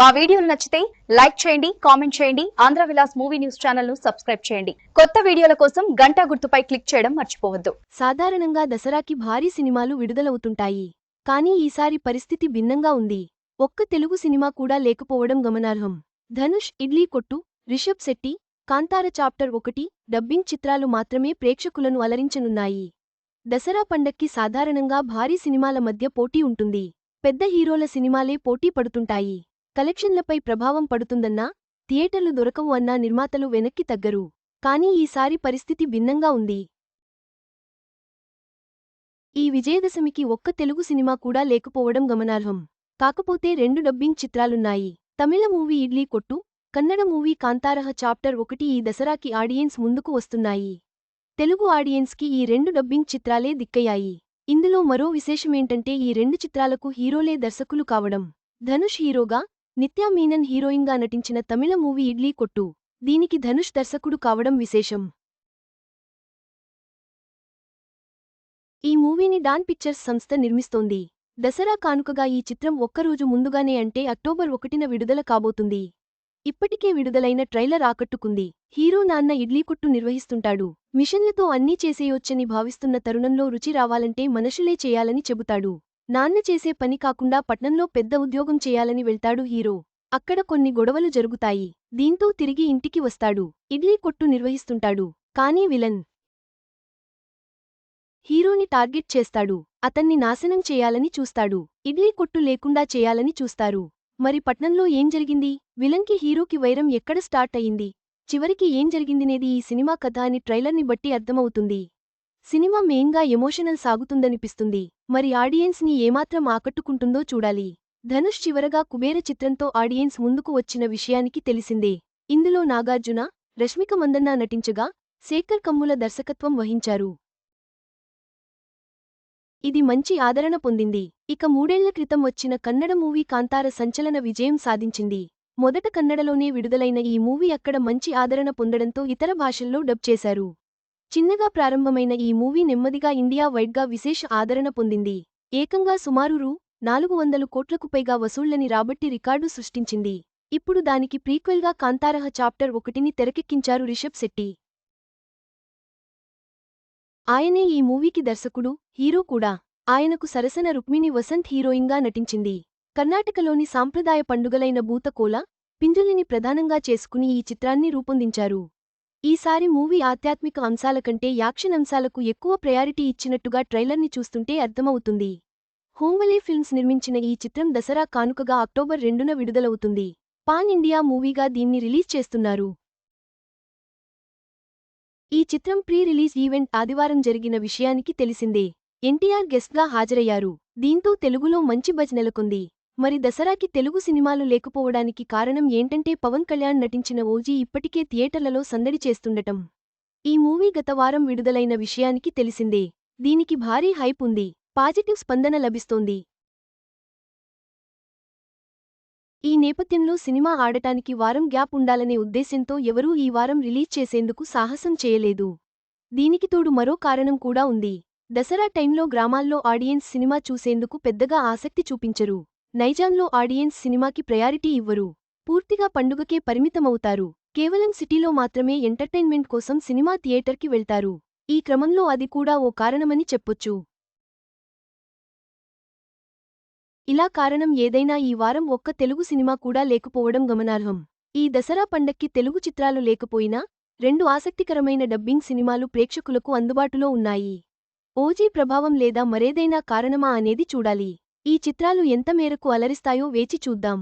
మా వీడియోలు నచ్చితే లైక్ చేయండి కామెంట్ చేయండి ఆంధ్ర విలాస్ మూవీ న్యూస్ ఛానల్ను సబ్స్క్రైబ్ చేయండి. కొత్త వీడియోల కోసం గంట గుర్తుపై క్లిక్ చేయడం మర్చిపోవద్దు. సాధారణంగా దసరాకి భారీ సినిమాలు విడుదలవుతుంటాయి. కానీ ఈసారి పరిస్థితి భిన్నంగా ఉంది. ఒక్క తెలుగు సినిమా కూడా లేకపోవడం గమనార్హం. ధనుష్ ఇడ్లీ కొట్టు రిషబ్ శెట్టి కాంతార చాప్టర్ ఒకటి డబ్బింగ్ చిత్రాలు మాత్రమే ప్రేక్షకులను అలరించనున్నాయి. దసరా పండక్కి సాధారణంగా భారీ సినిమాల మధ్య పోటీ ఉంటుంది. పెద్ద హీరోల సినిమాలే పోటీ పడుతుంటాయి. కలెక్షన్లపై ప్రభావం పడుతుందన్నా థియేటర్లు దొరకవు అన్నా నిర్మాతలు వెనక్కి తగ్గరు. కానీ ఈసారి పరిస్థితి భిన్నంగా ఉంది. ఈ విజయదశమికి ఒక్క తెలుగు సినిమా కూడా లేకపోవడం గమనార్హం. కాకపోతే రెండు డబ్బింగ్ చిత్రాలున్నాయి. Tamil movie Idli Kottu Kannada movie కాంతారహ chapter ఒకటి ఈ దసరాకి ఆడియన్స్ ముందుకు వస్తున్నాయి. తెలుగు ఆడియన్స్కి ఈ రెండు డబ్బింగ్ చిత్రాలే దిక్కయ్యాయి. ఇందులో మరో విశేషమేంటంటే ఈ రెండు చిత్రాలకు హీరోలే దర్శకులు కావడం. ధనుష్ హీరోగా నిత్యా మీనన్ హీరోయిన్గా నటించిన తమిళ మూవీ ఇడ్లీ కొట్టు. దీనికి ధనుష్ దర్శకుడు కావడం విశేషం. ఈ మూవీని డాన్ పిక్చర్స్ సంస్థ నిర్మిస్తోంది. దసరా కానుకగా ఈ చిత్రం ఒక్కరోజు ముందుగానే అంటే అక్టోబర్ ఒకటిన విడుదల కాబోతుంది. ఇప్పటికే విడుదలైన ట్రైలర్ ఆకట్టుకుంది. హీరో నాన్న ఇడ్లీ కొట్టు నిర్వహిస్తుంటాడు. మిషన్లతో అన్నీ చేసేయొచ్చని భావిస్తున్న తరుణంలో రుచి రావాలంటే మనుషులే చేయాలని చెబుతాడు. నాన్న చేసే పని కాకుండా పట్నంలో పెద్ద ఉద్యోగం చేయాలని వెళ్తాడు హీరో. అక్కడ కొన్ని గొడవలు జరుగుతాయి. దీంతో తిరిగి ఇంటికి వస్తాడు. ఇడ్లీ కొట్టు నిర్వహిస్తుంటాడు. కానీ విలన్ హీరోని టార్గెట్ చేస్తాడు. అతన్ని నాశనం చేయాలని చూస్తాడు. ఇడ్లీ కొట్టు లేకుండా చేయాలని చూస్తారు. మరి పట్నంలో ఏం జరిగింది? విలన్కి హీరోకి వైరం ఎక్కడ స్టార్ట్ అయింది? చివరికి ఏం జరిగిందినేది ఈ సినిమా కథ అని ట్రైలర్ని బట్టి అర్థమవుతుంది. సినిమా మెయిన్గా ఎమోషనల్ సాగుతుందనిపిస్తుంది. మరి ఆడియన్స్ని ఏమాత్రం ఆకట్టుకుంటుందో చూడాలి. ధనుష్ చివరగా కుబేర చిత్రంతో ఆడియన్స్ ముందుకు వచ్చిన విషయానికి తెలిసిందే. ఇందులో నాగార్జున రష్మిక మందన్న నటించగా శేఖర్ కమ్ముల దర్శకత్వం వహించారు. ఇది మంచి ఆదరణ పొందింది. ఇక మూడేళ్ళ క్రితం వచ్చిన కన్నడ మూవీ కాంతార సంచలన విజయం సాధించింది. మొదట కన్నడలోనే విడుదలైన ఈ మూవీ అక్కడ మంచి ఆదరణ పొందడంతో ఇతర భాషల్లో డబ్ చేశారు. చిన్నగా ప్రారంభమైన ఈ మూవీ నెమ్మదిగా ఇండియా వైడ్గా విశేష ఆదరణ పొందింది. ఏకంగా సుమారు రూ. నాలుగు వందలు కోట్లకు పైగా వసూళ్ళని రాబట్టి రికార్డు సృష్టించింది. ఇప్పుడు దానికి ప్రీక్వెల్గా కాంతారహ చాప్టర్ ఒకటిని తెరకెక్కించారు రిషబ్ శెట్టి. ఆయనే ఈ మూవీకి దర్శకుడు హీరో కూడా. ఆయనకు సరసన రుక్మిణి వసంత్ హీరోయిన్గా నటించింది. కర్ణాటకలోని సాంప్రదాయ పండుగలైన భూతకోల పింజులిని ప్రధానంగా చేసుకుని ఈ చిత్రాన్ని రూపొందించారు. ఈసారి మూవీ ఆధ్యాత్మిక అంశాల కంటే యాక్షన్ అంశాలకు ఎక్కువ ప్రయారిటీ ఇచ్చినట్టుగా ట్రైలర్ని చూస్తుంటే అర్థమవుతుంది. హోంవలే ఫిల్మ్స్ నిర్మించిన ఈ చిత్రం దసరా కానుకగా అక్టోబర్ రెండున విడుదలవుతుంది. పాన్ ఇండియా మూవీగా దీన్ని రిలీజ్ చేస్తున్నారు. ఈ చిత్రం ప్రీ రిలీజ్ ఈవెంట్ ఆదివారం జరిగిన విషయానికి తెలిసిందే. ఎన్టీఆర్ గెస్ట్గా హాజరయ్యారు. దీంతో తెలుగులో మంచి బజ్ నెలకొంది మరి దసరాకి తెలుగు సినిమాలు లేకపోవడానికి కారణం ఏంటంటే పవన్ కళ్యాణ్ నటించిన ఓజీ ఇప్పటికే థియేటర్లలో సందడి చేస్తుండటం. ఈ మూవీ గత వారం విడుదలైన విషయానికి తెలిసిందే. దీనికి భారీ హైప్ ఉంది. పాజిటివ్ స్పందన లభిస్తోంది. ఈ నేపథ్యంలో సినిమా ఆడటానికి వారం గ్యాప్ ఉండాలనే ఉద్దేశంతో ఎవరూ ఈ వారం రిలీజ్ చేసేందుకు సాహసం చేయలేదు. దీనికి తోడు మరో కారణం కూడా ఉంది. దసరా టైంలో గ్రామాల్లో ఆడియన్స్ సినిమా చూసేందుకు పెద్దగా ఆసక్తి చూపించరు. నైజాంలో ఆడియన్స్ సినిమాకి ప్రయారిటీ ఇవ్వరు. పూర్తిగా పండుగకే పరిమితమవుతారు. కేవలం సిటీలో మాత్రమే ఎంటర్టైన్మెంట్ కోసం సినిమా థియేటర్కి వెళ్తారు. ఈ క్రమంలో అది కూడా ఓ కారణమని చెప్పొచ్చు. ఇలా కారణం ఏదైనా ఈ వారం ఒక్క తెలుగు సినిమా కూడా లేకపోవడం గమనార్హం. ఈ దసరా పండక్కి తెలుగు చిత్రాలు లేకపోయినా రెండు ఆసక్తికరమైన డబ్బింగ్ సినిమాలు ప్రేక్షకులకు అందుబాటులో ఉన్నాయి. ఓజీ ప్రభావం లేదా మరేదైనా కారణమా అనేది చూడాలి. ఈ చిత్రాలు ఎంత మేరకు అలరిస్తాయో వేచి చూద్దాం.